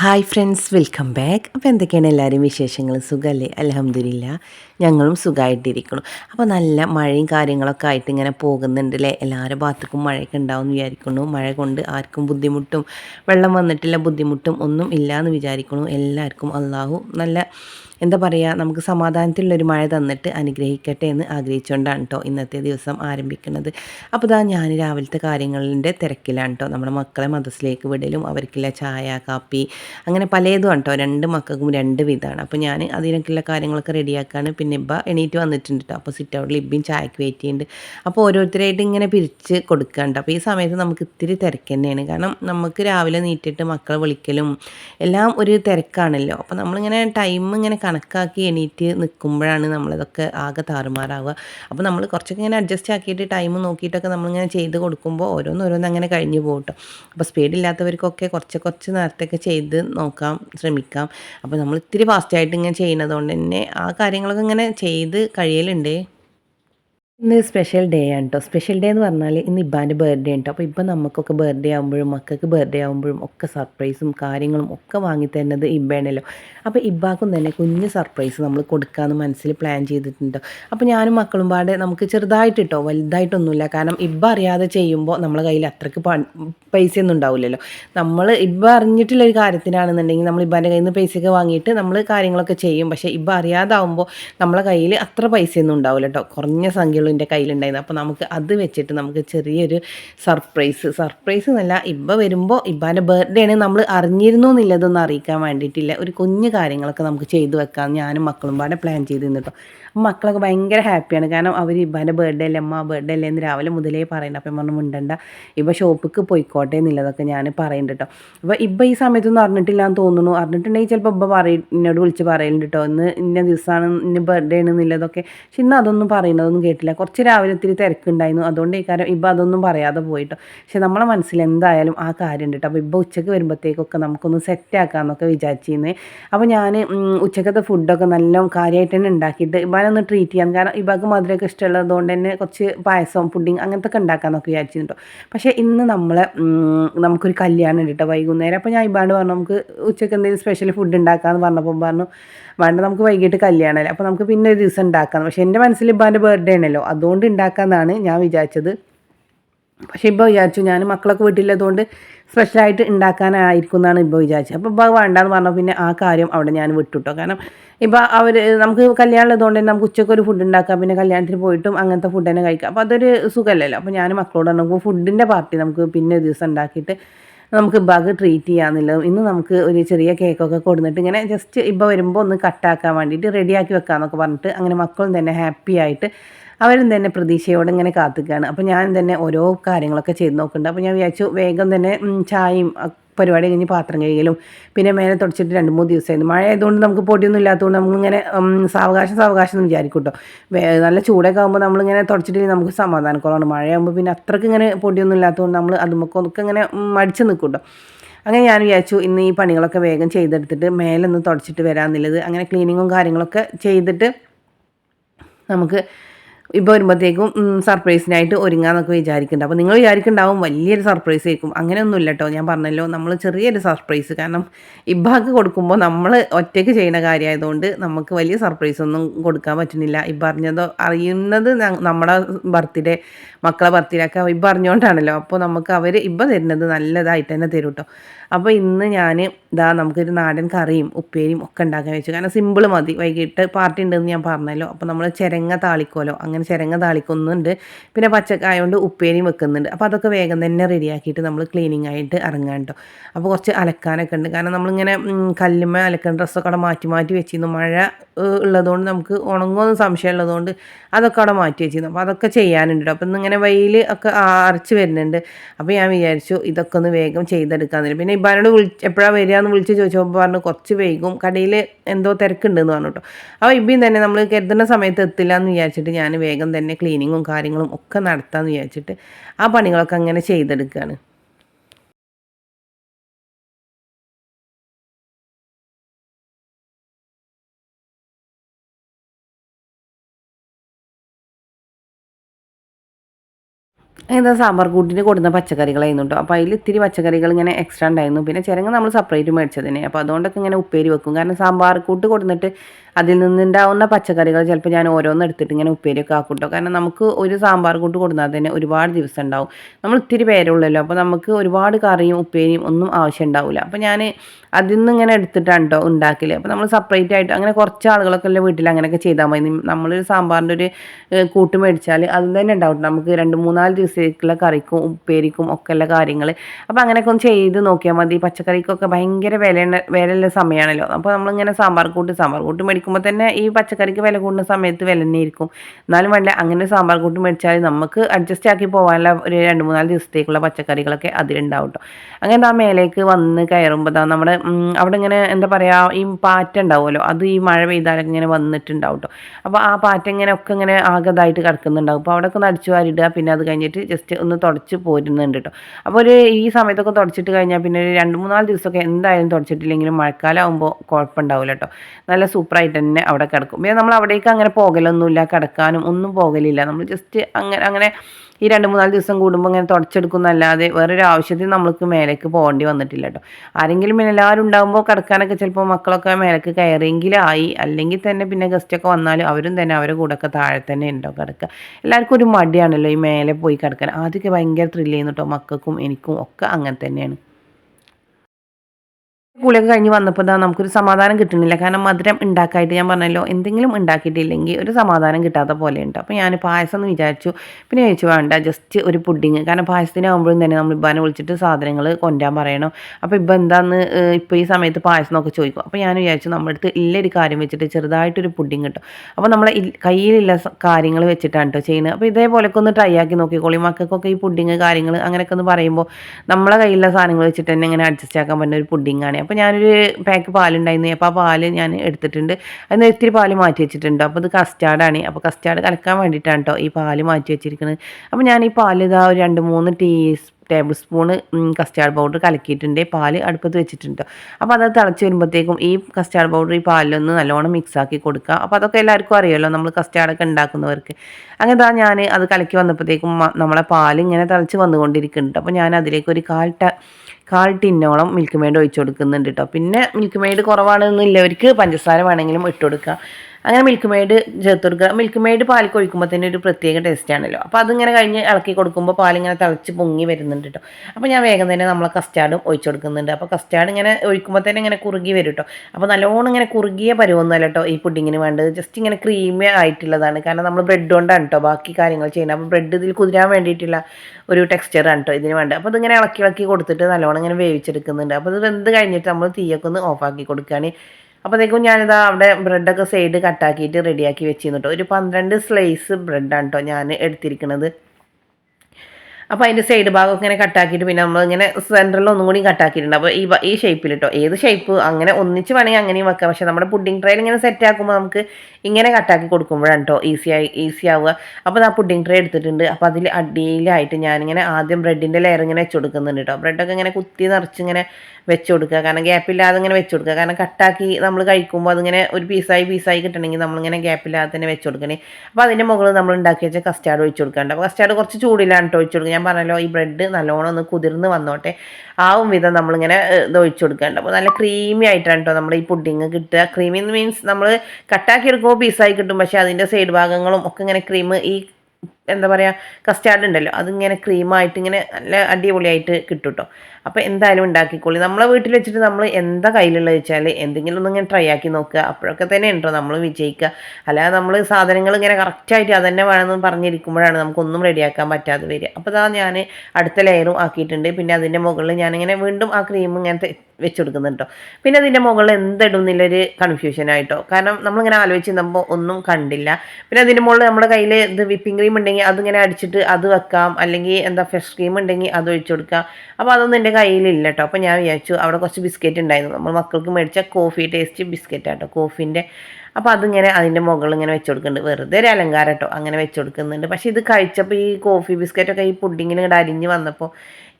Hi friends welcome back അപ്പോൾ എന്തൊക്കെയാണ് എല്ലാവരും വിശേഷങ്ങൾ? സുഖമല്ലേ അലഹമ്മദില്ല ഞങ്ങളും സുഖമായിട്ടിരിക്കണം അപ്പോൾ നല്ല മഴയും കാര്യങ്ങളൊക്കെ ആയിട്ട് ഇങ്ങനെ പോകുന്നുണ്ട് അല്ലേ എല്ലാവരും ഭാഗത്തേക്കും മഴയൊക്കെ ഉണ്ടാവും വിചാരിക്കുന്നു. മഴ കൊണ്ട് ആർക്കും ബുദ്ധിമുട്ടും വെള്ളം വന്നിട്ടില്ല ബുദ്ധിമുട്ടും ഒന്നും ഇല്ല എന്ന് വിചാരിക്കുന്നു. എല്ലാവർക്കും അള്ളാഹു നല്ല എന്താ പറയുക നമുക്ക് സമാധാനത്തിലുള്ളൊരു മഴ തന്നിട്ട് അനുഗ്രഹിക്കട്ടെ എന്ന് ആഗ്രഹിച്ചുകൊണ്ടാണ് കേട്ടോ ഇന്നത്തെ ദിവസം ആരംഭിക്കുന്നത്. അപ്പോൾ ഇതാ ഞാൻ രാവിലത്തെ കാര്യങ്ങളിന്റെ തിരക്കിലാണ് കേട്ടോ നമ്മുടെ മക്കളെ മദസിലേക്ക് വിടലും അവർക്കുള്ള ചായ കാപ്പി അങ്ങനെ പലതും കേട്ടോ രണ്ട് മക്കൾക്കും രണ്ട് വിധമാണ്. അപ്പോൾ ഞാൻ അതിനൊക്കെയുള്ള കാര്യങ്ങളൊക്കെ റെഡിയാക്കാണ് പിന്നെ ഇബ്ബ എണീറ്റ് വന്നിട്ടുണ്ട് കേട്ടോ അപ്പോൾ സിറ്റ് ഔട്ടിൽ ഇബ്ബയും ചായക്ക് വെയിറ്റ് ചെയ്യുന്നുണ്ട് അപ്പോൾ ഓരോരുത്തരായിട്ട് ഇങ്ങനെ പിരിച്ച് കൊടുക്കാണ്ട്. അപ്പോൾ ഈ സമയത്ത് നമുക്ക് ഇത്തിരി തിരക്ക് തന്നെയാണ്. കാരണം നമുക്ക് രാവിലെ നീറ്റിട്ട് മക്കളെ വിളിക്കലും എല്ലാം ഒരു തിരക്കാണല്ലോ. അപ്പോൾ നമ്മളിങ്ങനെ ടൈം ഇങ്ങനെ കണക്കാക്കി എണീറ്റ് നിൽക്കുമ്പോഴാണ് നമ്മളിതൊക്കെ ആകെ താറുമാറാവുക. അപ്പോൾ നമ്മൾ കുറച്ചൊക്കെ ഇങ്ങനെ അഡ്ജസ്റ്റ് ആക്കിയിട്ട് ടൈം നോക്കിയിട്ടൊക്കെ നമ്മളിങ്ങനെ ചെയ്ത് കൊടുക്കുമ്പോൾ ഓരോന്നോരോന്ന് ഓരോന്ന് അങ്ങനെ കഴിഞ്ഞു പോകട്ടോ കേട്ടോ അപ്പോൾ സ്പീഡില്ലാത്തവർക്കൊക്കെ കുറച്ച് കുറച്ച് നേരത്തെയൊക്കെ ചെയ്ത് നോക്കാം ശ്രമിക്കാം. അപ്പോൾ നമ്മൾ ഇത്തിരി ഫാസ്റ്റായിട്ട് ഇങ്ങനെ ചെയ്യുന്നത് കൊണ്ട് തന്നെ ആ കാര്യങ്ങളൊക്കെ ഇങ്ങനെ ചെയ്ത് കഴിയലുണ്ട്. ഇന്ന് സ്പെഷ്യൽ ഡേ ആണ് കേട്ടോ സ്പെഷ്യൽ ഡേ എന്ന് പറഞ്ഞാൽ ഇന്ന് ഇബ്ബാന്റെ ബർത്ത്ഡേ ഉണ്ട്. അപ്പോൾ ഇപ്പം നമുക്കൊക്കെ ബർത്ത്ഡേ ആകുമ്പോഴും മക്കൾക്ക് ബർത്ത്ഡേ ആകുമ്പോഴും ഒക്കെ സർപ്രൈസും കാര്യങ്ങളും ഒക്കെ വാങ്ങി തരുന്നത് ഇബ്ബയാണല്ലോ. അപ്പോൾ ഇബ്ബാക്കും തന്നെ കുഞ്ഞ് സർപ്രൈസ് നമ്മൾ കൊടുക്കാമെന്ന് മനസ്സിൽ പ്ലാൻ ചെയ്തിട്ടുണ്ട് അപ്പോൾ ഞാനും മക്കളും പാടെ നമുക്ക് ചെറുതായിട്ട് കേട്ടോ വലുതായിട്ടൊന്നുമില്ല. കാരണം ഇബ്ബ അറിയാതെ ചെയ്യുമ്പോൾ നമ്മളെ കയ്യിൽ അത്രയ്ക്ക് പൈസയൊന്നും ഉണ്ടാവില്ലല്ലോ. നമ്മൾ ഇബ്ബ അറിഞ്ഞിട്ടുള്ളൊരു കാര്യത്തിനാണെന്നുണ്ടെങ്കിൽ നമ്മൾ ഇബ്ബാന്റെ കയ്യിൽ നിന്ന് പൈസയൊക്കെ വാങ്ങിയിട്ട് നമ്മൾ കാര്യങ്ങളൊക്കെ ചെയ്യും. പക്ഷേ ഇബ്ബ അറിയാതാവുമ്പോൾ നമ്മളെ കയ്യിൽ അത്ര പൈസയൊന്നും ഉണ്ടാവില്ല കേട്ടോ കുറഞ്ഞ സംഖ്യയുള്ള എന്റെ കയ്യിലുണ്ടായിരുന്നു. അപ്പോൾ നമുക്ക് അത് വെച്ചിട്ട് നമുക്ക് ചെറിയൊരു സർപ്രൈസ്. സർപ്രൈസ് എന്നല്ല ഇബ്ബ വരുമ്പോൾ ഇബ്ബാന്റെ ബർത്ത്ഡേ ആണ്. നമ്മൾ അറിഞ്ഞിരുന്നു എന്നുള്ളതൊന്നും അറിയിക്കാൻ വേണ്ടിയിട്ടില്ല. ഒരു കുഞ്ഞു കാര്യങ്ങളൊക്കെ നമുക്ക് ചെയ്തു വെക്കാം. ഞാനും മക്കളും പാടെ പ്ലാൻ ചെയ്തിരുന്നു കേട്ടോ മക്കളൊക്കെ ഭയങ്കര ഹാപ്പിയാണ്. കാരണം അവർ ഇബ്ബാന്റെ ബർത്ത്ഡേ അല്ലേ അമ്മ ബർത്ത്ഡേ അല്ലേ എന്ന് രാവിലെ മുതലേ പറയുന്നുണ്ട് അപ്പം പറഞ്ഞു മിണ്ടണ്ട. ഇപ്പം ഷോപ്പിക്ക് പോയിക്കോട്ടെ എന്നുള്ളതൊക്കെ ഞാൻ പറയുന്നുണ്ട് കേട്ടോ അപ്പോൾ ഇപ്പം ഈ സമയത്തൊന്നും അറിഞ്ഞിട്ടില്ല എന്ന് തോന്നുന്നു. അറിഞ്ഞിട്ടുണ്ടെങ്കിൽ ചിലപ്പോൾ ഇപ്പം പറയും എന്നോട് വിളിച്ച് പറയുന്നുണ്ട് കേട്ടോ ഇന്ന് ഇന്ന ദിവസമാണ് ഇന്ന ബർത്ത്ഡേ ആണ് എന്നുള്ളതൊക്കെ പക്ഷെ ഇന്ന് അതൊന്നും പറയുന്നതൊന്നും കേട്ടില്ല. കുറച്ച് രാവിലെ ഇത്തിരി തിരക്കുണ്ടായിരുന്നു. അതുകൊണ്ട് ഈ കാര്യം ഇപ്പം അതൊന്നും പറയാതെ പോയിട്ടോ പക്ഷെ നമ്മളെ മനസ്സിൽ എന്തായാലും ആ കാര്യം ഉണ്ട് കേട്ടോ അപ്പോൾ ഇപ്പം ഉച്ചയ്ക്ക് വരുമ്പോഴത്തേക്കൊക്കെ നമുക്കൊന്ന് സെറ്റ് ആക്കാമെന്നൊക്കെ വിചാരിച്ചിരുന്നേ. അപ്പോൾ ഞാൻ ഉച്ചക്കത്തെ ഫുഡൊക്കെ നല്ല കാര്യമായിട്ട് തന്നെ ഉണ്ടാക്കിയിട്ട് ഇബ്ബാനൊന്ന് ട്രീറ്റ് ചെയ്യാൻ കാരണം ഇവക്ക് മധുരമൊക്കെ ഇഷ്ടമുള്ളതുകൊണ്ട് തന്നെ കുറച്ച് പായസം പുഡിങ് അങ്ങനത്തെ ഒക്കെ ഉണ്ടാക്കാമെന്നൊക്കെ വിചാരിച്ചിട്ടുണ്ടോ. പക്ഷേ ഇന്ന് നമ്മളെ നമുക്കൊരു കല്യാണം ഉണ്ട് കേട്ടോ വൈകുന്നേരം. അപ്പോൾ ഞാൻ ഇബാണ്ട് പറഞ്ഞു നമുക്ക് ഉച്ചയ്ക്ക് എന്തെങ്കിലും സ്പെഷ്യൽ ഫുഡ് ഉണ്ടാക്കാമെന്ന് പറഞ്ഞപ്പോൾ പറഞ്ഞു വേണ്ട നമുക്ക് വൈകിട്ട് കല്യാണമല്ലേ അപ്പോൾ നമുക്ക് പിന്നെ ഒരു ദിവസം ഉണ്ടാക്കാം. പക്ഷേ എന്റെ മനസ്സിൽ ഇബ്ബാന്റെ ബർത്ത്ഡേ ആണല്ലോ. അതുകൊണ്ട് ഉണ്ടാക്കാമെന്നാണ് ഞാൻ വിചാരിച്ചത്. പക്ഷേ ഇപ്പോൾ വിചാരിച്ചു ഞാൻ മക്കളൊക്കെ വീട്ടിലതുകൊണ്ട് സ്പെഷ്യലായിട്ട് ഉണ്ടാക്കാനായിരിക്കും എന്നാണ് ഇപ്പോൾ വിചാരിച്ചത്. അപ്പോൾ ഇപ്പോൾ വേണ്ടെന്ന് പറഞ്ഞാൽ പിന്നെ ആ കാര്യം അവിടെ ഞാൻ വിട്ടുട്ടോ. കാരണം ഇപ്പോൾ അവർ നമുക്ക് കല്യാണം ഉള്ളതുകൊണ്ട് തന്നെ നമുക്ക് ഉച്ചയ്ക്ക് ഒരു ഫുഡ് ഉണ്ടാക്കാം. പിന്നെ കല്യാണത്തിന് പോയിട്ടും അങ്ങനത്തെ ഫുഡ് തന്നെ കഴിക്കാം. അപ്പോൾ അതൊരു സുഖമല്ലല്ലോ. അപ്പോൾ ഞാൻ മക്കളോട് നമുക്ക് ഫുഡിന്റെ പാർട്ടി നമുക്ക് പിന്നെ ഒരു ദിവസം ഉണ്ടാക്കിയിട്ട് നമുക്ക് ബഗ് ട്രീറ്റ് ചെയ്യാമെന്നുള്ളതും ഇന്ന് നമുക്ക് ഒരു ചെറിയ കേക്കൊക്കെ കൊടുത്തിട്ട് ഇങ്ങനെ ജസ്റ്റ് ഇപ്പോൾ വരുമ്പോൾ ഒന്ന് കട്ടാക്കാൻ വേണ്ടിയിട്ട് റെഡിയാക്കി വെക്കാമെന്നൊക്കെ പറഞ്ഞിട്ട് അങ്ങനെ മക്കളും തന്നെ ഹാപ്പി ആയിട്ട് അവരും തന്നെ പ്രതീക്ഷയോടെ ഇങ്ങനെ കാത്തുകയാണ് അപ്പോൾ ഞാൻ തന്നെ ഓരോ കാര്യങ്ങളൊക്കെ ചെയ്ത് നോക്കുന്നുണ്ട്. അപ്പോൾ ഞാൻ വിചാരിച്ചു വേഗം തന്നെ ചായയും പരിപാടി കഴിഞ്ഞ് പാത്രം കഴുകലും പിന്നെ മേലെ തുടച്ചിട്ട് രണ്ട് മൂന്ന് ദിവസമായിരുന്നു മഴ ആയതുകൊണ്ട് നമുക്ക് പൊടിയൊന്നും ഇല്ലാത്തതുകൊണ്ട് നമ്മളിങ്ങനെ സാവകാശം സാവകാശം എന്ന് വിചാരിക്കട്ടോ. കേട്ടോ നല്ല ചൂടൊക്കെ ആകുമ്പോൾ നമ്മളിങ്ങനെ തുടച്ചിട്ട് നമുക്ക് സമാധാനം കുറവാണ് മഴയാകുമ്പോൾ പിന്നെ അത്രയ്ക്ക് ഇങ്ങനെ പൊടിയൊന്നും ഇല്ലാത്തതുകൊണ്ട് നമ്മൾ അതുമൊക്കെ ഇങ്ങനെ മടിച്ച് നിൽക്കും അങ്ങനെ ഞാൻ വിചാരിച്ചു ഇന്ന് ഈ പണികളൊക്കെ വേഗം ചെയ്തെടുത്തിട്ട് മേലൊന്ന് തുടച്ചിട്ട് വരാമെന്നുള്ളത്. അങ്ങനെ ക്ലീനിങ്ങും കാര്യങ്ങളൊക്കെ ചെയ്തിട്ട് നമുക്ക് ഇപ്പോൾ വരുമ്പോഴത്തേക്കും സർപ്രൈസിനായിട്ട് ഒരുങ്ങാന്നൊക്കെ വിചാരിക്കുന്നുണ്ട് അപ്പോൾ നിങ്ങൾ വിചാരിക്കുന്നുണ്ടാവും വലിയൊരു സർപ്രൈസ് ആയിരിക്കും അങ്ങനെയൊന്നുമില്ല കേട്ടോ ഞാൻ പറഞ്ഞല്ലോ നമ്മൾ ചെറിയൊരു സർപ്രൈസ്. കാരണം ഇബ്ബാക്ക് കൊടുക്കുമ്പോൾ നമ്മൾ ഒറ്റയ്ക്ക് ചെയ്യുന്ന കാര്യമായതുകൊണ്ട് നമുക്ക് വലിയ സർപ്രൈസ് ഒന്നും കൊടുക്കാൻ പറ്റുന്നില്ല. ഇബ്ബ അറിഞ്ഞതോ അറിയുന്നത് നമ്മുടെ ബർത്ത്ഡേ മക്കളെ ബർത്ത്ഡേ ഒക്കെ ഇബ്ബ അറിഞ്ഞുകൊണ്ടാണല്ലോ അപ്പോൾ നമുക്ക് അവർ ഇബ്ബ തരുന്നത് നല്ലതായിട്ട് തന്നെ തരും കേട്ടോ അപ്പോൾ ഇന്ന് ഞാൻ ഇതാ നമുക്കൊരു നാടൻ കറിയും ഉപ്പേരിയും ഒക്കെ ഉണ്ടാക്കാൻ വെച്ചു. കാരണം സിമ്പിൾ മതി. വൈകിട്ട് പാർട്ടി ഉണ്ടെന്ന് ഞാൻ പറഞ്ഞല്ലോ. അപ്പോൾ നമ്മൾ ചെരങ്ങ താളിക്കോലോ അങ്ങനെ ചിരങ്ങ താളിക്കുന്നുണ്ട്. പിന്നെ പച്ചക്കായ കൊണ്ട് ഉപ്പേരിയും വെക്കുന്നുണ്ട്. അപ്പോൾ അതൊക്കെ വേഗം തന്നെ റെഡിയാക്കിയിട്ട് നമ്മൾ ക്ലീനിങ് ആയിട്ട് ഇറങ്ങാൻ കേട്ടോ അപ്പോൾ കുറച്ച് അലക്കാനൊക്കെ ഉണ്ട്. കാരണം നമ്മളിങ്ങനെ കല്ലുമ്മ അലക്കുന്ന ഡ്രസ്സൊക്കെ അവിടെ മാറ്റി മാറ്റി വെച്ചിരുന്നു. മഴ ഉള്ളതുകൊണ്ട് നമുക്ക് ഉണങ്ങുമെന്ന് സംശയം ഉള്ളതുകൊണ്ട് അതൊക്കെ അവിടെ മാറ്റി വെച്ചിരുന്നു. അപ്പോൾ അതൊക്കെ ചെയ്യാനുണ്ട് അപ്പോൾ ഇന്നിങ്ങനെ വെയിൽ ഒക്കെ അരച്ച് വരുന്നുണ്ട്. അപ്പോൾ ഞാൻ വിചാരിച്ചു ഇതൊക്കെ ഒന്ന് വേഗം ചെയ്തെടുക്കാമെന്നില്ല പിന്നെ ഇബാനോട് വിളിച്ച് എപ്പോഴാണ് വരിക എന്ന് വിളിച്ച് ചോദിച്ചപ്പോൾ പറഞ്ഞു കുറച്ച് വൈകും. കടയിൽ എന്തോ തിരക്കുണ്ടെന്ന് പറഞ്ഞു കേട്ടോ. അപ്പോൾ ഇബിയും തന്നെ നമ്മൾ കരുതുന്ന സമയത്ത് എത്തില്ല എന്ന് വിചാരിച്ചിട്ട് ഞാൻ വേഗം തന്നെ ക്ലീനിങ്ങും കാര്യങ്ങളും ഒക്കെ നടത്താമെന്ന് വിചാരിച്ചിട്ട് ആ പണികളൊക്കെ അങ്ങനെ ചെയ്തെടുക്കുകയാണ്. എന്താ സാമ്പാർ കൂട്ടിന് കൊടുക്കുന്ന പച്ചക്കറികളായിരുന്നു കേട്ടോ അപ്പോൾ അതിൽ ഇത്തിരി പച്ചക്കറികൾ ഇങ്ങനെ എക്സ്ട്രാ ഉണ്ടായിരുന്നു. പിന്നെ ചിരങ്ങ നമ്മൾ സെപ്പറേറ്റ് മേടിച്ചതിനെ. അപ്പോൾ അതുകൊണ്ടൊക്കെ ഇങ്ങനെ ഉപ്പേരി വെക്കും. കാരണം സാമ്പാർ കൂട്ട് കൊടുത്തിട്ട് അതിൽ നിന്നുണ്ടാവുന്ന പച്ചക്കറികൾ ചിലപ്പോൾ ഞാൻ ഓരോന്ന് എടുത്തിട്ട് ഇങ്ങനെ ഉപ്പേരിയൊക്കെ ആക്കൂട്ടോ. കാരണം നമുക്ക് ഒരു സാമ്പാർ കൊണ്ട് കൊടുത്താൽ തന്നെ ഒരുപാട് ദിവസം ഉണ്ടാവും. നമ്മൾ ഇത്തിരി പേരുള്ളല്ലോ അപ്പോൾ നമുക്ക് ഒരുപാട് കറിയും ഉപ്പേരിയും ഒന്നും ആവശ്യം ഉണ്ടാവില്ല അപ്പോൾ ഞാൻ അതിൽ നിന്ന് ഇങ്ങനെ എടുത്തിട്ടാണ് കേട്ടോ ഉണ്ടാക്കൽ അപ്പോൾ നമ്മൾ സെപ്പറേറ്റ് ആയിട്ട് അങ്ങനെ കുറച്ച് ആളുകളൊക്കെ അല്ലേ വീട്ടിൽ അങ്ങനെയൊക്കെ ചെയ്താൽ മതി. നമ്മളൊരു സാമ്പാറിന്റെ ഒരു കൂട്ട് മേടിച്ചാൽ അതിൽ തന്നെ ഉണ്ടാവും നമുക്ക് രണ്ട് മൂന്നാൽ ദിവസത്തേക്കുള്ള കറിക്കും ഉപ്പേരിക്കും ഒക്കെ ഉള്ള കാര്യങ്ങൾ അപ്പോൾ അങ്ങനെയൊക്കെ ഒന്ന് ചെയ്ത് നോക്കിയാൽ മതി. പച്ചക്കറിക്കൊക്കെ ഭയങ്കര വില വിലയുള്ള സമയമാണല്ലോ. അപ്പോൾ നമ്മളിങ്ങനെ സാമ്പാർ കൂട്ട് സാമ്പാർ കൂട്ട് മേടിക്കുമ്പോൾ തന്നെ ഈ പച്ചക്കറിക്ക് വില കൂടുന്ന സമയത്ത് വില തന്നെ ആയിരിക്കും. എന്നാലും വേണ്ട അങ്ങനെ സാമ്പാർ കൂട്ട് മേടിച്ചാൽ നമുക്ക് അഡ്ജസ്റ്റ് ആക്കി പോകാനുള്ള ഒരു രണ്ട് മൂന്നാൽ ദിവസത്തേക്കുള്ള പച്ചക്കറികളൊക്കെ അതിലുണ്ടാവും കേട്ടോ അങ്ങനെ ആ മേലേക്ക് വന്ന് കയറുമ്പോൾ നമ്മുടെ അവിടെ ഇങ്ങനെ എന്താ പറയുക ഈ പാറ്റ ഉണ്ടാവുമല്ലോ അത് ഈ മഴ പെയ്താലൊക്കെ ഇങ്ങനെ വന്നിട്ടുണ്ടാവും കേട്ടോ അപ്പോൾ ആ പാറ്റ ഇങ്ങനെ ഒക്കെ ഇങ്ങനെ ആകതായിട്ട് കിടക്കുന്നുണ്ടാവും. അപ്പോൾ അവിടെയൊക്കെ ഒന്ന് അടിച്ചു വാരിടുക പിന്നെ അത് കഴിഞ്ഞിട്ട് ജസ്റ്റ് ഒന്ന് തുടച്ച് പോരുന്നുണ്ട് കേട്ടോ അപ്പോൾ ഒരു ഈ സമയത്തൊക്കെ തുടച്ചിട്ട് കഴിഞ്ഞാൽ പിന്നെ ഒരു രണ്ട് മൂന്നാൽ ദിവസമൊക്കെ എന്തായാലും തുടച്ചിട്ടില്ലെങ്കിലും മഴക്കാലം ആകുമ്പോൾ കുഴപ്പമുണ്ടാവില്ല കേട്ടോ നല്ല സൂപ്പറായിട്ട് തന്നെ അവിടെ കിടക്കും. പിന്നെ നമ്മൾ അവിടേക്ക് അങ്ങനെ പോകലൊന്നുമില്ല കിടക്കാനും ഒന്നും പോകലില്ല. നമ്മൾ ജസ്റ്റ് അങ്ങനെ അങ്ങനെ ഈ രണ്ട് മൂന്നാൽ ദിവസം കൂടുമ്പോൾ ഇങ്ങനെ തുടച്ചെടുക്കുന്നല്ലാതെ വേറൊരു ആവശ്യത്തിന് നമ്മൾക്ക് മേലേക്ക് പോകേണ്ടി വന്നിട്ടില്ല കേട്ടോ. ആരെങ്കിലും പിന്നെ എല്ലാവരും ഉണ്ടാകുമ്പോൾ കിടക്കാനൊക്കെ ചിലപ്പോൾ മക്കളൊക്കെ മേലേക്ക് കയറിയെങ്കിലായി. അല്ലെങ്കിൽ തന്നെ പിന്നെ ഗസ്റ്റൊക്കെ വന്നാലും അവരും തന്നെ അവരുടെ കൂടെയൊക്കെ താഴെ തന്നെ ഉണ്ടോ കിടക്കുക എല്ലാവർക്കും ഒരു മടിയാണല്ലോ ഈ മേലെ പോയി കിടക്കാൻ. ആദ്യമൊക്കെ ഭയങ്കര ത്രില്ല് ചെയ്യുന്നു കേട്ടോ മക്കൾക്കും എനിക്കും ഒക്കെ അങ്ങനെ തന്നെയാണ്. കുളിയൊക്കെ കഴിഞ്ഞ് വന്നപ്പോൾ ഇതാ നമുക്കൊരു സമാധാനം കിട്ടുന്നില്ല. കാരണം മധുരം ഉണ്ടാക്കായിട്ട് ഞാൻ പറഞ്ഞല്ലോ എന്തെങ്കിലും ഉണ്ടാക്കിയിട്ടില്ലെങ്കിൽ ഒരു സമാധാനം കിട്ടാത്ത പോലെയുണ്ട്. അപ്പോൾ ഞാൻ പായസം എന്ന് വിചാരിച്ചു. പിന്നെ ചോദിച്ചു വേണ്ട ജസ്റ്റ് ഒരു പുഡിങ്. കാരണം പായസത്തിനാകുമ്പോഴും തന്നെ നമ്മൾ ഇബ്ബാനെ വിളിച്ചിട്ട് സാധനങ്ങൾ കൊണ്ടുവരാൻ പറയണം. അപ്പോൾ ഇപ്പം എന്താന്ന് ഇപ്പോൾ ഈ സമയത്ത് പായസം എന്നൊക്കെ ചോദിക്കും. അപ്പോൾ ഞാൻ വിചാരിച്ചു നമ്മുടെ അടുത്ത് ഇല്ലൊരു കാര്യം വെച്ചിട്ട് ചെറുതായിട്ടൊരു പുഡിങ് കിട്ടും. അപ്പോൾ നമ്മളെ കയ്യിലുള്ള കാര്യങ്ങൾ വെച്ചിട്ടാണ് കേട്ടോ ചെയ്യുന്നത്. അപ്പോൾ ഇതേപോലെയൊക്കെ ഒന്ന് ട്രൈ ആക്കി നോക്കിക്കോളി. മക്കൾക്കൊക്കെ ഈ പുഡിങ് കാര്യങ്ങൾ അങ്ങനെയൊക്കെ ഒന്ന് പറയുമ്പോൾ നമ്മളെ കയ്യിലുള്ള സാധനങ്ങൾ വെച്ചിട്ട് തന്നെ ഇങ്ങനെ അഡ്ജസ്റ്റ് ആക്കാൻ പറ്റുന്ന ഒരു പുഡിങ്ങാണ് അപ്പോൾ ഞാനൊരു പാക്ക് പാലുണ്ടായിരുന്നു. അപ്പോൾ ആ പാൽ ഞാൻ എടുത്തിട്ടുണ്ട്. അതിന് ഇത്തിരി പാൽ മാറ്റി വെച്ചിട്ടുണ്ട്. അപ്പോൾ ഇത് കസ്റ്റാർഡാണ് അപ്പോൾ കസ്റ്റാർഡ് കലക്കാൻ വേണ്ടിയിട്ടാണ് കേട്ടോ ഈ പാൽ മാറ്റി വെച്ചിരിക്കുന്നത് അപ്പോൾ ഞാൻ ഈ പാൽ ഇതാ ഒരു രണ്ട് മൂന്ന് tea tablespoon custard powder കലക്കിയിട്ടുണ്ട്. പാൽ അടുപ്പത്ത് വെച്ചിട്ടുണ്ട് അപ്പോൾ അത് തിളച്ച് വരുമ്പോഴത്തേക്കും ഈ കസ്റ്റാർഡ് പൗഡർ ഈ പാലിലൊന്ന് നല്ലോണം മിക്സ് ആക്കി കൊടുക്കുക. അപ്പോൾ അതൊക്കെ എല്ലാവർക്കും അറിയാമല്ലോ നമ്മൾ കസ്റ്റാർഡൊക്കെ ഉണ്ടാക്കുന്നവർക്ക്. അങ്ങനെ ഞാൻ അത് കലക്കി വന്നപ്പോഴത്തേക്കും നമ്മളെ പാൽ ഇങ്ങനെ തിളച്ച് വന്നുകൊണ്ടിരിക്കുന്നുണ്ട്. അപ്പോൾ ഞാൻ അതിലേക്ക് ഒരു കാൽ കാൽ ടിന്നോളം മിൽക്ക് മെയ്ഡ് ഒഴിച്ചു കൊടുക്കുന്നുണ്ട് കേട്ടോ പിന്നെ മിൽക്ക് മെയ്ഡ് കുറവാണെന്നില്ലവർക്ക് പഞ്ചസാര വേണമെങ്കിലും ഇട്ട് അങ്ങനെ മിൽക്ക് മെയ്ഡ് ചേർത്ത് കൊടുക്കുക മിൽക്ക് മെയ്ഡ് പാൽ കൊഴിക്കുമ്പോൾ തന്നെ ഒരു പ്രത്യേക ടേസ്റ്റ് ആണല്ലോ. അപ്പോൾ അതിങ്ങനെ കഴിഞ്ഞ് ഇളക്കി കൊടുക്കുമ്പോൾ പാലിങ്ങനെ തിളച്ച് പൊങ്ങി വരുന്നുണ്ട് കേട്ടോ അപ്പോൾ ഞാൻ വേഗം തന്നെ നമ്മൾ കസ്റ്റാർഡും ഒഴിച്ചു കൊടുക്കുന്നുണ്ട്. അപ്പോൾ കസ്റ്റാർഡ് ഇങ്ങനെ ഒഴിക്കുമ്പോൾ തന്നെ ഇങ്ങനെ കുറുകി വരും കേട്ടോ അപ്പോൾ നല്ലോണം ഇങ്ങനെ കുറുകിയ പരുവൊന്നുമല്ല കേട്ടോ ഈ പുഡിങ്ങിന് വേണ്ടത്. ജസ്റ്റ് ഇങ്ങനെ ക്രീമി ആയിട്ടുള്ളതാണ്. കാരണം നമ്മൾ ബ്രെഡ് കൊണ്ടാണ് കേട്ടോ ബാക്കി കാര്യങ്ങൾ ചെയ്യുന്നത്. അപ്പോൾ ബ്രെഡ് ഇതിൽ കുതിരാൻ വേണ്ടിയിട്ടുള്ള ഒരു ടെക്സ്ചറാണ് കേട്ടോ ഇതിന് വേണ്ടത്. അപ്പോൾ ഇതിങ്ങനെ ഇളക്കി ഇളക്കി കൊടുത്തിട്ട് നല്ലോണം ഇങ്ങനെ വേവിച്ചെടുക്കുന്നുണ്ട്. അപ്പോൾ ഇത് വെന്ത് കഴിഞ്ഞിട്ട് നമ്മൾ തീയൊക്കെ ഒന്ന് ഓഫാക്കി കൊടുക്കുകയാണ്. അപ്പോഴത്തേക്കും ഞാനിതാ അവിടെ ബ്രെഡൊക്കെ സൈഡ് കട്ടാക്കിയിട്ട് റെഡിയാക്കി വെച്ചിരുന്നു കേട്ടോ ഒരു പന്ത്രണ്ട് സ്ലൈസ് ബ്രെഡാണ് കേട്ടോ ഞാൻ എടുത്തിരിക്കുന്നത് അപ്പോൾ അതിന്റെ സൈഡ് ഭാഗം ഇങ്ങനെ കട്ടാക്കിയിട്ട് പിന്നെ നമ്മൾ ഇങ്ങനെ സെന്ററിൽ ഒന്നും കൂടി കട്ടാക്കിയിട്ടുണ്ട് അപ്പോൾ ഈ ഈ ഷേപ്പിൽ കേട്ടോ ഏത് ഷേപ്പ് അങ്ങനെ ഒന്നിച്ച് വേണമെങ്കിൽ അങ്ങനെയും വെക്കാം. പക്ഷേ നമ്മുടെ പുഡിംഗ് ട്രേയിൽ ഇങ്ങനെ സെറ്റ് ആക്കുമ്പോൾ നമുക്ക് ഇങ്ങനെ കട്ടാക്കി കൊടുക്കുമ്പോഴാണ് കേട്ടോ ഈസിയായി ഈസി ആവുക. അപ്പോൾ ആ പുഡിംഗ് ട്രേ എടുത്തിട്ടുണ്ട്. അപ്പോൾ അതിൽ അടിയിലായിട്ട് ഞാനിങ്ങനെ ആദ്യം ബ്രെഡിന്റെ ലെയർ ഇങ്ങനെ വെച്ച് കൊടുക്കുന്നുണ്ട് കേട്ടോ ബ്രെഡൊക്കെ ഇങ്ങനെ കുത്തി നിറച്ച് ഇങ്ങനെ വെച്ച് കൊടുക്കുക. കാരണം ഗ്യാപ്പില്ലാതെ ഇങ്ങനെ വെച്ച് കൊടുക്കുക. കാരണം കട്ടാക്കി നമ്മൾ കഴിക്കുമ്പോൾ അതിങ്ങനെ ഒരു പീസായി പീസായി കിട്ടണമെങ്കിൽ നമ്മളിങ്ങനെ ഗ്യാപ്പില്ലാതെ തന്നെ വെച്ച് കൊടുക്കണേ. അപ്പോൾ അതിന്റെ മുകളിൽ നമ്മൾ ഉണ്ടാക്കി വെച്ച കസ്റ്റാർഡ് ഒഴിച്ച് കൊടുക്കാണ്ട് അപ്പോൾ കസ്റ്റാർഡ് കുറച്ച് ചൂടിലാണ് കേട്ടോ ഒഴിച്ച് കൊടുക്കുക. ഞാൻ പറഞ്ഞല്ലോ ഈ ബ്രെഡ് നല്ലോണം ഒന്ന് കുതിർന്ന് വന്നോട്ടെ. ആവും വിധം നമ്മളിങ്ങനെ ഇത് ഒഴിച്ചു കൊടുക്കേണ്ട. അപ്പോൾ നല്ല ക്രീമി ആയിട്ടാണ് കേട്ടോ നമ്മൾ ഈ പുഡിങ് കിട്ടുക ക്രീമി മീൻസ് നമ്മൾ കട്ടാക്കി എടുക്കുമ്പോൾ പീസായി കിട്ടും. പക്ഷേ അതിന്റെ സൈഡ് ഭാഗങ്ങളും ഒക്കെ ഇങ്ങനെ ക്രീം ഈ എന്താ പറയുക കസ്റ്റാർഡ് ഉണ്ടല്ലോ അതിങ്ങനെ ക്രീമായിട്ട് ഇങ്ങനെ നല്ല അടിപൊളിയായിട്ട് കിട്ടും കേട്ടോ അപ്പോൾ എന്തായാലും ഉണ്ടാക്കിക്കോളി. നമ്മളെ വീട്ടിൽ വെച്ചിട്ട് നമ്മൾ എന്താ കയ്യിലുള്ളത് വെച്ചാൽ എന്തെങ്കിലും ഒന്ന് ഇങ്ങനെ ട്രൈ ആക്കി നോക്കുക. അപ്പോഴൊക്കെ തന്നെ ഉണ്ടോ നമ്മൾ വിജയിക്കുക. അല്ലാതെ നമ്മൾ സാധനങ്ങൾ ഇങ്ങനെ കറക്റ്റായിട്ട് അതന്നെ വേണമെന്ന് പറഞ്ഞിരിക്കുമ്പോഴാണ് നമുക്കൊന്നും റെഡിയാക്കാൻ പറ്റാതെ വരിക. അപ്പോൾ അതാ ഞാൻ അടുത്ത ലെയറും ആക്കിയിട്ടുണ്ട്. പിന്നെ അതിന്റെ മുകളിൽ ഞാനിങ്ങനെ വീണ്ടും ആ ക്രീം ഇങ്ങനെ വെച്ച് കൊടുക്കുന്നുണ്ടോ. പിന്നെ അതിന്റെ മുകളിൽ എന്തിടും എന്നുള്ളൊരു കൺഫ്യൂഷനായിട്ടോ കാരണം നമ്മളിങ്ങനെ ആലോചിച്ച് നമ്മൾ ഒന്നും കണ്ടില്ല. പിന്നെ അതിന്റെ മുകളിൽ നമ്മുടെ കയ്യിൽ ഇത് വിപ്പിംഗ് ക്രീം ഉണ്ടെങ്കിൽ അതിങ്ങനെ അടിച്ചിട്ട് അത് വെക്കാം. അല്ലെങ്കിൽ എന്താ ഫ്രഷ് ക്രീം ഉണ്ടെങ്കിൽ അത് ഒഴിച്ചു കൊടുക്കാം അപ്പോൾ അതൊന്നും എന്റെ കയ്യിലില്ല കേട്ടോ. അപ്പോൾ ഞാൻ വിചാരിച്ചു അവിടെ കുറച്ച് ബിസ്ക്കറ്റ് ഉണ്ടായിരുന്നു. നമ്മൾ മക്കൾക്ക് മേടിച്ച കോഫി ടേസ്റ്റ് ബിസ്ക്കറ്റ് ആട്ടോ കോഫിന്റെ അപ്പോൾ അതിങ്ങനെ അതിന്റെ മുകളിൽ ഇങ്ങനെ വെച്ച് കൊടുക്കുന്നുണ്ട്. വെറുതെ ഒരു അലങ്കാരം കേട്ടോ. അങ്ങനെ വെച്ച് കൊടുക്കുന്നുണ്ട്. പക്ഷേ ഇത് കഴിച്ചപ്പോൾ ഈ കോഫി ബിസ്ക്കറ്റൊക്കെ ഈ പുഡിങ്ങിന് ഇങ്ങനെ അരിഞ്ഞ് വന്നപ്പോൾ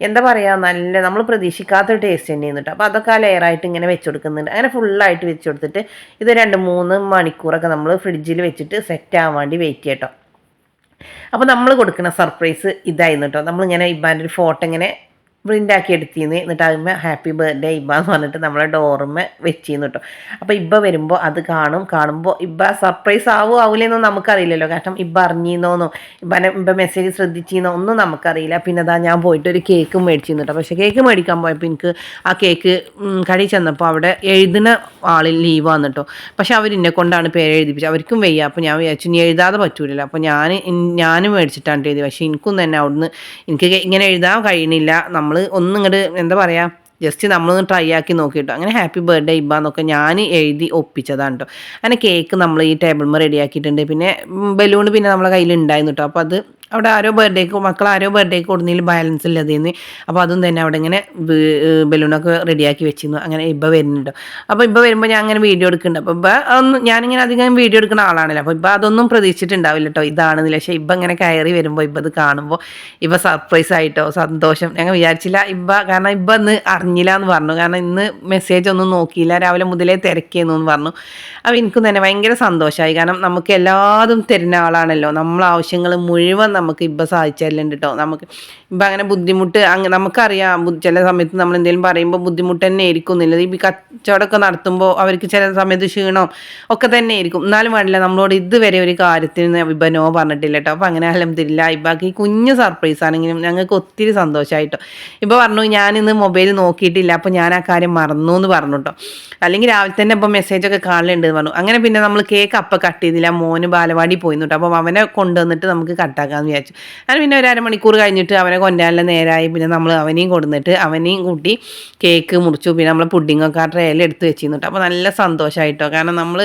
എന്താ പറയുക നല്ല നമ്മൾ പ്രതീക്ഷിക്കാത്ത ടേസ്റ്റ് തന്നെയാണ് കേട്ടോ. അപ്പോൾ അതൊക്കെ ആ ലെയറായിട്ട് ഇങ്ങനെ വെച്ച് കൊടുക്കുന്നുണ്ട്. അങ്ങനെ ഫുള്ളായിട്ട് വെച്ച് കൊടുത്തിട്ട് ഇത് രണ്ട് മൂന്ന് മണിക്കൂറൊക്കെ നമ്മൾ ഫ്രിഡ്ജിൽ വെച്ചിട്ട് സെറ്റ് ആവാൻ വേണ്ടി വെയിറ്റ് ചെയ്യട്ടോ അപ്പോൾ നമ്മൾ കൊടുക്കുന്ന സർപ്രൈസ് ഇതായിരുന്നു കേട്ടോ നമ്മളിങ്ങനെ ഇബ്ബാന്റെ ഒരു ഫോട്ടോ ഇങ്ങനെ പ്രിന്റ് എടുത്തിന്ന് എന്നിട്ട് അതിന്മേൽ ഹാപ്പി ബർത്ത്ഡേ ഇബ്ബ എന്ന് പറഞ്ഞിട്ട് നമ്മളെ ഡോറുമ്മ വെച്ചിരുന്നു കേട്ടോ അപ്പോൾ ഇബ്ബ വരുമ്പോൾ അത് കാണും. കാണുമ്പോൾ ഇബ്ബ സർപ്രൈസ് ആവോ ആവില്ലെന്നോ നമുക്കറിയില്ലല്ലോ. കാരണം ഇബ്ബ അറിഞ്ഞിന്നോന്നോ. ഇബ്ബനെ ഇബ്ബ മെസ്സേജ് ശ്രദ്ധിച്ചിന്നോ ഒന്നും നമുക്കറിയില്ല. പിന്നെ അതാ ഞാൻ പോയിട്ട് ഒരു കേക്ക് മേടിച്ചിരുന്നു കേട്ടോ പക്ഷേ കേക്ക് മേടിക്കാൻ പോയപ്പോൾ എനിക്ക് ആ കേക്ക് കടി ചെന്നപ്പോൾ അവിടെ എഴുതുന്ന ആളിൽ ലീവ് വന്നിട്ടോ പക്ഷെ അവർ എന്നെ കൊണ്ടാണ് പേര് എഴുതിപ്പിച്ചത്. അവർക്കും വയ്യ. അപ്പോൾ ഞാൻ വിചാരിച്ചു ഇനി എഴുതാതെ പറ്റൂലല്ലോ. അപ്പോൾ ഞാൻ ഞാനും മേടിച്ചിട്ടാണ് എഴുതി പക്ഷേ എനിക്കും തന്നെ അവിടുന്ന് എനിക്ക് ഇങ്ങനെ എഴുതാൻ കഴിയണില്ല. നമ്മൾ ഒന്നും ഇങ്ങോട്ട് എന്താ പറയുക ജസ്റ്റ് നമ്മളൊന്ന് ട്രൈ ആക്കി നോക്കിയിട്ടോ അങ്ങനെ ഹാപ്പി ബർത്ത്ഡേ ഇബ്ബ എന്നൊക്കെ ഞാൻ എഴുതി ഒപ്പിച്ചതാണ് കേട്ടോ അങ്ങനെ കേക്ക് നമ്മൾ ഈ ടേബിൾ റെഡി ആക്കിയിട്ടുണ്ട്. പിന്നെ ബലൂൺ പിന്നെ നമ്മളെ കയ്യിൽ ഉണ്ടായിരുന്നു കേട്ടോ അപ്പോൾ അത് അവിടെ ആരോ ബർത്ത്ഡേക്ക് മക്കൾ ആരോ ബർത്ത്ഡേക്ക് കൊടുന്നതിൽ ബാലൻസ് ഇല്ലാതെന്ന്. അപ്പോൾ അതും തന്നെ അവിടെ ഇങ്ങനെ ബലൂണൊക്കെ റെഡിയാക്കി വെച്ചിരുന്നു. അങ്ങനെ ഇപ്പം വരുന്നുണ്ട്. അപ്പോൾ ഇപ്പം വരുമ്പോൾ ഞാൻ അങ്ങനെ വീഡിയോ എടുക്കുന്നുണ്ട്. അപ്പോൾ ഇപ്പം ഒന്ന് ഞാനിങ്ങനെ അധികം വീഡിയോ എടുക്കുന്ന ആളാണല്ലോ. അപ്പോൾ ഇബ്ബ അതൊന്നും പ്രതീക്ഷിച്ചിട്ടുണ്ടാവില്ല കേട്ടോ. ഇതാണെന്നില്ല പക്ഷേ ഇബ്ബ ഇങ്ങനെ കയറി വരുമ്പോൾ ഇപ്പം ഇത് കാണുമ്പോൾ ഇപ്പം സർപ്രൈസ് ആയിട്ടോ സന്തോഷം. ഞങ്ങൾ വിചാരിച്ചില്ല ഇപ്പം കാരണം ഇബ്ബ ഇന്ന് അറിഞ്ഞില്ല എന്ന് പറഞ്ഞു. കാരണം ഇന്ന് മെസ്സേജ് ഒന്നും നോക്കിയില്ല. രാവിലെ മുതലേ തിരക്കിയെന്നു എന്ന് പറഞ്ഞു. അപ്പോൾ എനിക്കും തന്നെ ഭയങ്കര സന്തോഷമായി കാരണം നമുക്ക് എല്ലാതും തരുന്ന ആളാണല്ലോ. നമ്മളെ ആവശ്യങ്ങൾ മുഴുവൻ നമുക്ക് ഇപ്പം സാധിച്ചല്ലുണ്ട് കേട്ടോ നമുക്ക് ഇപ്പം അങ്ങനെ ബുദ്ധിമുട്ട് അങ്ങ് നമുക്കറിയാം. ചില സമയത്ത് നമ്മൾ എന്തെങ്കിലും പറയുമ്പോൾ ബുദ്ധിമുട്ട് തന്നെ ആയിരിക്കും. എന്നുള്ളത് ഈ കച്ചവടമൊക്കെ നടത്തുമ്പോൾ അവർക്ക് ചില സമയത്ത് ക്ഷീണം ഒക്കെ തന്നെ ആയിരിക്കും. എന്നാലും വേണ്ടില്ല. നമ്മളോട് ഇതുവരെ ഒരു കാര്യത്തിന് ഇപ്പം നോ പറഞ്ഞിട്ടില്ല കേട്ടോ അപ്പോൾ അങ്ങനെ അലഹമില്ല ഇപ്പം ഈ കുഞ്ഞ് സർപ്രൈസ് ആണെങ്കിലും ഞങ്ങൾക്ക് ഒത്തിരി സന്തോഷമായിട്ടോ ഇപ്പോൾ പറഞ്ഞു ഞാനിന്ന് മൊബൈൽ നോക്കിയിട്ടില്ല. അപ്പോൾ ഞാൻ ആ കാര്യം മറന്നു എന്ന് പറഞ്ഞു കേട്ടോ അല്ലെങ്കിൽ രാവിലെ തന്നെ ഇപ്പോൾ മെസ്സേജൊക്കെ കാണലുണ്ട് എന്ന് പറഞ്ഞു. അങ്ങനെ പിന്നെ നമ്മൾ കേക്ക് അപ്പം കട്ട് ചെയ്തില്ല. മോന് ബാലവാടി പോയി കേട്ടോ അവനെ കൊണ്ടുവന്നിട്ട് നമുക്ക് കട്ടാക്കാമെന്ന് വിചാരിച്ചു. അങ്ങനെ പിന്നെ ഒരു അരമണിക്കൂർ കഴിഞ്ഞിട്ട് അവനെ കൊണ്ടാലും നേരമായി പിന്നെ നമ്മൾ അവനെയും കൊടുന്നിട്ട് അവനെയും കൂട്ടി കേക്ക് മുറിച്ചു. പിന്നെ നമ്മൾ പുഡിങ്ങൊക്കെ ആ ട്രേയിൽ എടുത്ത് വെച്ചിരുന്നിട്ട് അപ്പോൾ നല്ല സന്തോഷമായിട്ടോ കാരണം നമ്മൾ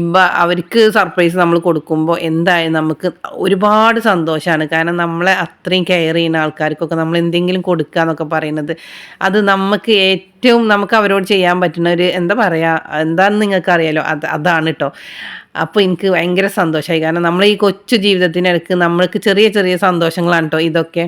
ഇമ്പ അവർക്ക് സർപ്രൈസ് നമ്മൾ കൊടുക്കുമ്പോൾ എന്തായാലും നമുക്ക് ഒരുപാട് സന്തോഷമാണ് കാരണം നമ്മളെ അത്രയും കെയർ ചെയ്യുന്ന ആൾക്കാർക്കൊക്കെ നമ്മൾ എന്തെങ്കിലും കൊടുക്കുക എന്നൊക്കെ പറയുന്നത്. അത് നമുക്ക് ഏറ്റവും നമുക്ക് അവരോട് ചെയ്യാൻ പറ്റുന്ന ഒരു എന്താ പറയുക എന്താണെന്ന് നിങ്ങൾക്ക് അറിയാലോ അത് അതാണ് കേട്ടോ അപ്പോൾ എനിക്ക് ഭയങ്കര സന്തോഷമായി കാരണം നമ്മൾ ഈ കൊച്ചു ജീവിതത്തിനിടയ്ക്ക് നമ്മൾക്ക് ചെറിയ ചെറിയ സന്തോഷങ്ങളാണ് കേട്ടോ ഇതൊക്കെ.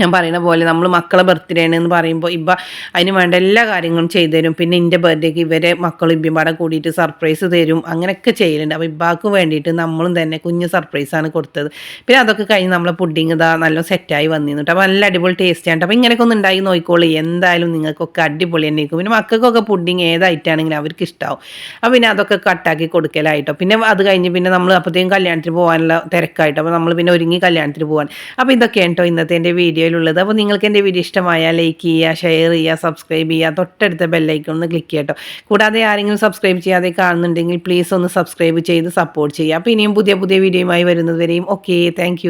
ഞാൻ പറയുന്ന പോലെ നമ്മൾ മക്കളെ ബർത്ത്ഡേ ആണ് എന്ന് പറയുമ്പോൾ ഇബ്ബ അതിന് വേണ്ട എല്ലാ കാര്യങ്ങളും ചെയ്തു തരും. പിന്നെ എന്റെ ബർത്ത്ഡേക്ക് ഇവരെ മക്കളും ഇബ്ബയും പാടെ കൂടിയിട്ട് സർപ്രൈസ് തരും. അങ്ങനെയൊക്കെ ചെയ്യലുണ്ട്. അപ്പോൾ ഇബ്ബാക്ക് വേണ്ടിയിട്ട് നമ്മളും തന്നെ കുഞ്ഞ് സർപ്രൈസാണ് കൊടുത്തത്. പിന്നെ അതൊക്കെ കഴിഞ്ഞ് നമ്മളെ പുഡിങ് ഇതാ നല്ല സെറ്റായി വന്നിരുന്നു അപ്പോൾ നല്ല അടിപൊളി ടേസ്റ്റ് ആണ് അപ്പോൾ ഇങ്ങനെയൊക്കെ ഒന്ന് ഉണ്ടായി നോക്കിക്കോളൂ. എന്തായാലും നിങ്ങൾക്കൊക്കെ അടിപൊളി തന്നെ ആയിരിക്കും. പിന്നെ മക്കൾക്കൊക്കെ പുഡിങ് ഏതായിട്ടാണെങ്കിലും അവർക്ക് ഇഷ്ടമാവും അപ്പോൾ പിന്നെ അതൊക്കെ കട്ടാക്കി കൊടുക്കലായിട്ടോ. പിന്നെ അത് കഴിഞ്ഞ് പിന്നെ നമ്മൾ അപ്പോഴത്തേക്കും കല്യാണത്തിന് പോകാനുള്ള തിരക്കായിട്ടോ. അപ്പോൾ നമ്മൾ പിന്നെ ഒരുങ്ങി കല്യാണത്തിന് പോകാൻ അപ്പോൾ ഇതൊക്കെയാണ് കേട്ടോ ഇന്നത്തെ എന്റെ വീഡിയോയിലുള്ളത്. അപ്പോൾ നിങ്ങൾക്ക് എന്റെ വീഡിയോ ഇഷ്ടമായാൽ ലൈക്ക് ചെയ്യുക ഷെയർ ചെയ്യുക സബ്സ്ക്രൈബ് ചെയ്യുക. തൊട്ടടുത്ത ബെല്ലൈക്കൺ ഒന്ന് ക്ലിക്ക് ചെയ്യട്ടോ. കൂടാതെ ആരെങ്കിലും സബ്സ്ക്രൈബ് ചെയ്യാതെ കാണുന്നുണ്ടെങ്കിൽ പ്ലീസ് ഒന്ന് സബ്സ്ക്രൈബ് ചെയ്ത് സപ്പോർട്ട് ചെയ്യുക. അപ്പോൾ ഇനിയും പുതിയ പുതിയ വീഡിയോയുമായി വരുന്നത് വരെയും ഓക്കെ താങ്ക്